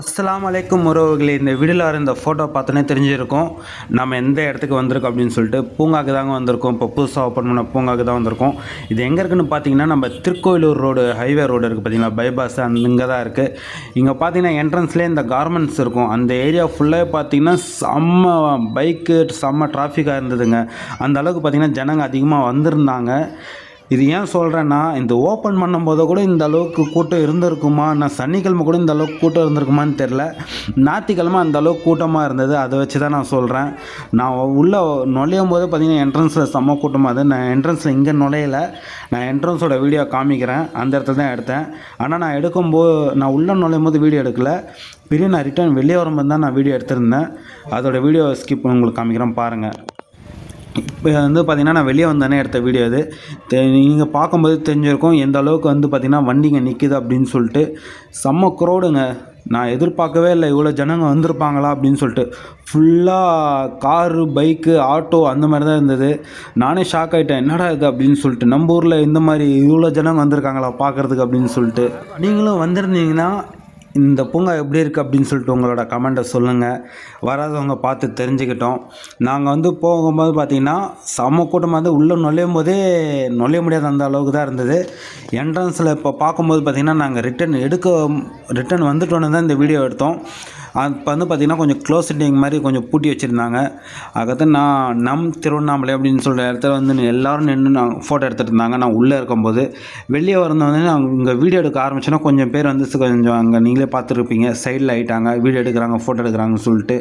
அஸ்லாம் அலைக்கும் உறவுகளே இந்த வீடியோவில் வர இந்த ஃபோட்டோ பார்த்தோன்னே தெரிஞ்சிருக்கும். நம்ம எந்த இடத்துக்கு வந்திருக்கோம் அப்படின்னு சொல்லிட்டு பூங்காக்கு தாங்க வந்திருக்கோம். இப்போ புதுசாக ஓப்பன் பண்ண பூங்காக்கு தான் வந்திருக்கோம். இது எங்கே இருக்குன்னு பார்த்தீங்கன்னா நம்ம திருக்கோயிலூர் ரோடு ஹைவே ரோடு இருக்குது பார்த்தீங்களா? பைபாஸ் அந்த இங்கே தான் இருக்குது இங்கே பார்த்தீங்கன்னா என்ட்ரன்ஸ்லேயே இந்த கார்மெண்ட்ஸ் இருக்கும். அந்த ஏரியா ஃபுல்லாக பார்த்தீங்கன்னா செம்ம பைக்கு செம்ம டிராஃபிக்காக இருந்ததுங்க. அந்த அளவுக்கு பார்த்தீங்கன்னா ஜனங்க அதிகமாக வந்திருந்தாங்க. இது ஏன் சொல்கிறேன்னா இந்த ஓப்பன் பண்ணும்போது கூட இந்த அளவுக்கு கூட்டம் இருந்திருக்குமா? நான் சனிக்கிழமை கூட இந்த அளவுக்கு கூட்டம் இருந்திருக்குமான்னு தெரில ஞாயிற்றுக்கிழமை அந்த அளவுக்கு கூட்டமாக இருந்தது. அதை வச்சு தான் நான் சொல்கிறேன் நான் உள்ளே நுழையும் போது பார்த்தீங்கன்னா என்ட்ரன்ஸில் செம்ம கூட்டமாக இருந்தது. நான் என்ட்ரன்ஸில் இங்கே நுழையலை. நான் என்ட்ரன்ஸோட வீடியோ காமிக்கிறேன். அந்த இடத்துல தான் எடுத்தேன். ஆனால் நான் எடுக்கும்போது நான் உள்ளே நுழையும் போது வீடியோ எடுக்கல. பெரிய நான் ரிட்டர்ன் வெளியே வரும்போது தான் நான் வீடியோ எடுத்திருந்தேன். அதோட வீடியோ ஸ்கிப் உங்களுக்கு காமிக்கிறேன் பாருங்கள் இப்போ வந்து பார்த்திங்கன்னா நான் வெளியே வந்தோடனே எடுத்த வீடியோ இது. நீங்கள் பார்க்கும்போது தெரிஞ்சிருக்கும் எந்த அளவுக்கு வந்து பார்த்திங்கன்னா வண்டிங்க நிற்கிது அப்படின்னு சொல்லிட்டு. செம்ம க்ரௌடுங்க நான் எதிர்பார்க்கவே இல்லை இவ்வளோ ஜனங்க வந்திருப்பாங்களா அப்படின்னு சொல்லிட்டு. ஃபுல்லாக காரு பைக்கு ஆட்டோ அந்த மாதிரி தான் இருந்தது. நானே ஷாக் ஆகிட்டேன் என்னடா இது அப்படின்னு சொல்லிட்டு. நம்ம ஊரில் இந்த மாதிரி இவ்வளோ ஜனங்க வந்திருக்காங்களா பார்க்குறதுக்கு அப்படின்னு சொல்லிட்டு. நீங்களும் வந்திருந்தீங்கன்னா இந்த பூங்கா எப்படி இருக்குது அப்படின்னு சொல்லிட்டு உங்களோட கமெண்ட்டை சொல்லுங்கள் வராதவங்க பார்த்து தெரிஞ்சுக்கிட்டோம். நாங்கள் வந்து போகும்போது பார்த்திங்கன்னா செம்ம கூட்டமாக வந்து உள்ளே நுழையும் போதே நுழைய முடியாத அந்த அளவுக்கு தான் இருந்தது. என்ட்ரன்ஸில் இப்போ பார்க்கும்போது பார்த்திங்கன்னா நாங்கள் ரிட்டன் எடுக்க ரிட்டன் வந்துட்டோன்னு தான் இந்த வீடியோ எடுத்தோம். அப்போ வந்து பார்த்திங்கன்னா கொஞ்சம் க்ளோசிட்டிங் மாதிரி கொஞ்சம் பூட்டி வச்சுருந்தாங்க. அதுக்கடுத்து நான் நம் திருவண்ணாமலை அப்படின்னு சொல்கிற இடத்துல வந்து எல்லோரும் நின்று நான் ஃபோட்டோ எடுத்துகிட்டு இருந்தாங்க. நான் உள்ளே இருக்கும்போது வெளியே வரணும் வந்து நான் இங்கே வீடியோ எடுக்க ஆரம்பிச்சோன்னா கொஞ்சம் பேர் வந்து கொஞ்சம் அங்கே நீங்களே பார்த்துருப்பீங்க. சைடில் ஆகிட்டாங்க வீடியோ எடுக்கிறாங்க ஃபோட்டோ எடுக்கிறாங்கன்னு சொல்லிட்டு.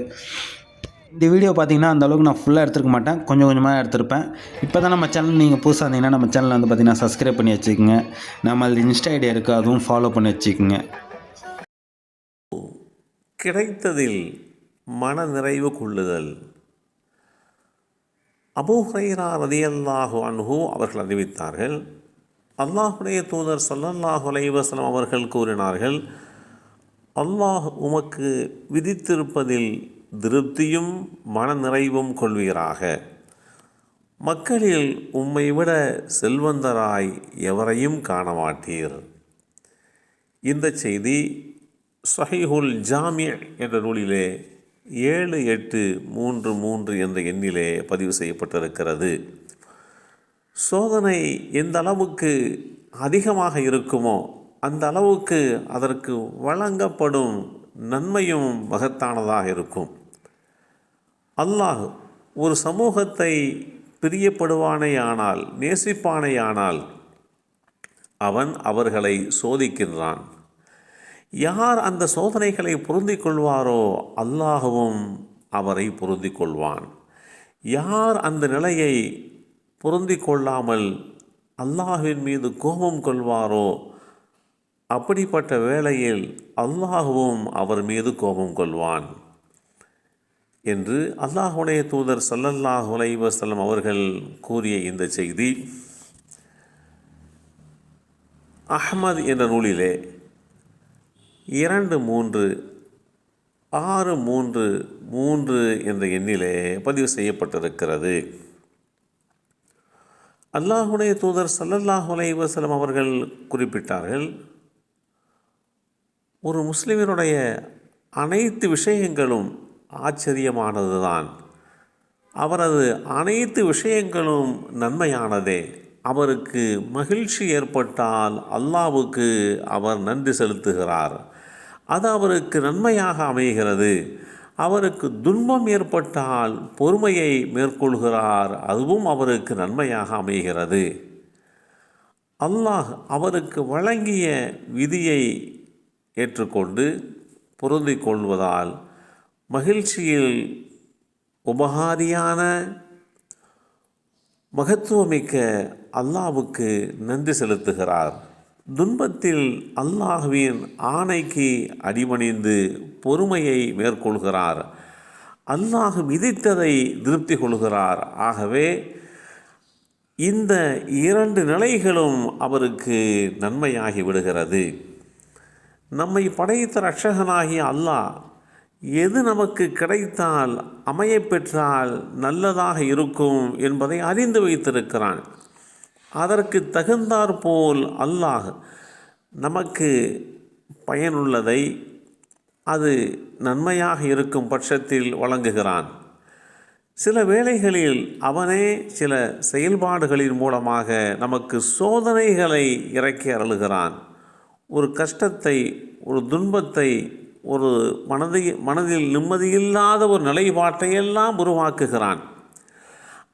இந்த வீடியோ பார்த்தீங்கன்னா அந்த அளவுக்கு நான் ஃபுல்லாக எடுத்துருக்க மாட்டேன். கொஞ்சம் கொஞ்சமாக எடுத்திருப்பேன். இப்போ தான் நம்ம சேனல் நீங்கள் புதுசாக இருந்தீங்கன்னா நம்ம சேனலை வந்து பார்த்தீங்கன்னா சப்ஸ்கிரைப் பண்ணி வச்சுக்கோங்க. நம்ம அதில் இன்ஸ்டா ஐடியா இருக்குது அதுவும் ஃபாலோ பண்ணி வச்சுக்கோங்க. கிடைத்ததில் மன நிறைவு கொள்ளுதல். அபூ ரதியல்லாஹு அன்ஹு அவர்கள் அறிவித்தார்கள் அல்லாஹுடைய தூதர் சல்லல்லாஹு அலைவசலம் அவர்கள் கூறினார்கள் அல்லாஹ் உமக்கு விதித்திருப்பதில் திருப்தியும் மன நிறைவும் கொள்வீராக. மக்களில் உம்மை விட செல்வந்தராய் எவரையும் காண மாட்டீர் இந்த செய்தி சஹீஹுல் ஜாமிய என்ற நூலிலே ஏழு எட்டு மூன்று மூன்று என்ற எண்ணிலே பதிவு செய்யப்பட்டிருக்கிறது. சோதனை எந்த அளவுக்கு அதிகமாக இருக்குமோ அந்த அளவுக்கு அதற்கு வழங்கப்படும் நன்மையும் மகத்தானதாக இருக்கும். அல்லாஹ் ஒரு சமூகத்தை பிரியப்படுவானேயானால் நேசிப்பானேயானால் அவன் அவர்களை சோதிக்கின்றான். யார் அந்த சோதனைகளை பொருந்திக் கொள்வாரோ அல்லாகவும் அவரை பொருந்திக் கொள்வான் யார் அந்த நிலையை பொருந்தி கொள்ளாமல் அல்லாஹுவின் மீது கோபம் கொள்வாரோ அப்படிப்பட்ட வேளையில் அல்லாஹுவும் அவர் மீது கோபம் கொள்வான். என்று அல்லாஹுடைய தூதர் சல்லல்லாஹு அலைஹி அவர்கள் கூறிய இந்த செய்தி. அஹ்மத் என்ற நூலிலே இரண்டு மூன்று ஆறு மூன்று மூன்று என்ற எண்ணிலே பதிவு செய்யப்பட்டிருக்கிறது. அல்லாஹுடைய தூதர் சல்லல்லாஹு அலைஹி அவர்கள் குறிப்பிட்டார்கள் ஒரு முஸ்லிமினுடைய அனைத்து விஷயங்களும் ஆச்சரியமானதுதான். அவரது அனைத்து விஷயங்களும் நன்மையானதே. அவருக்கு மகிழ்ச்சி ஏற்பட்டால் அல்லாவுக்கு அவர் நன்றி செலுத்துகிறார். அது அவருக்கு நன்மையாக அமைகிறது. அவருக்கு துன்பம் ஏற்பட்டால் பொறுமையை மேற்கொள்கிறார். அதுவும் அவருக்கு நன்மையாக அமைகிறது. அல்லாஹ் அவருக்கு வழங்கிய விதியை ஏற்றுக்கொண்டு பொருந்தி கொள்வதால் மகிழ்ச்சியில் உபகாரியான மகத்துவமிக்க அல்லாவுக்கு நன்றி செலுத்துகிறார். துன்பத்தில் அல்லாஹுவின் ஆணைக்கு அடிபணிந்து பொறுமையை மேற்கொள்கிறார். அல்லாஹ் விதித்ததை திருப்தி கொள்கிறார். ஆகவே இந்த இரண்டு நிலைகளும் அவருக்கு நன்மையாகி விடுகிறது. நம்மை படைத்த ரட்சகனாகிய அல்லாஹ் எது நமக்கு கிடைத்தால் அமையப் பெற்றால் நல்லதாக இருக்கும் என்பதை அறிந்து வைத்திருக்கிறான். அதற்கு தகுந்தாற்போல் அல்லாஹ் நமக்கு பயனுள்ளதை அது நன்மையாக இருக்கும் பட்சத்தில் வழங்குகிறான். சில வேளைகளில் அவனே சில செயல்பாடுகளின் மூலமாக நமக்கு சோதனைகளை இறக்கி அருளுகிறான். ஒரு கஷ்டத்தை ஒரு துன்பத்தை ஒரு மனதை மனதில் நிம்மதியில்லாத ஒரு நிலைப்பாட்டை எல்லாம் உருவாக்குகிறான்.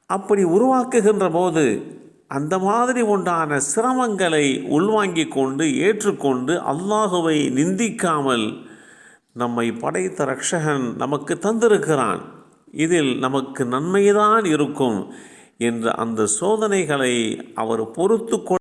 அப்படி உருவாக்குகின்ற போது அந்த மாதிரி உண்டான சிரமங்களை உள்வாங்கி கொண்டு ஏற்றுக்கொண்டு அல்லாஹுவை நிந்திக்காமல் நம்மை படைத்த ரக்ஷகன் நமக்கு தந்திருக்கிறான். இதில் நமக்கு நன்மைதான் இருக்கும் என்ற அந்த சோதனைகளை அவர் பொறுத்து கொ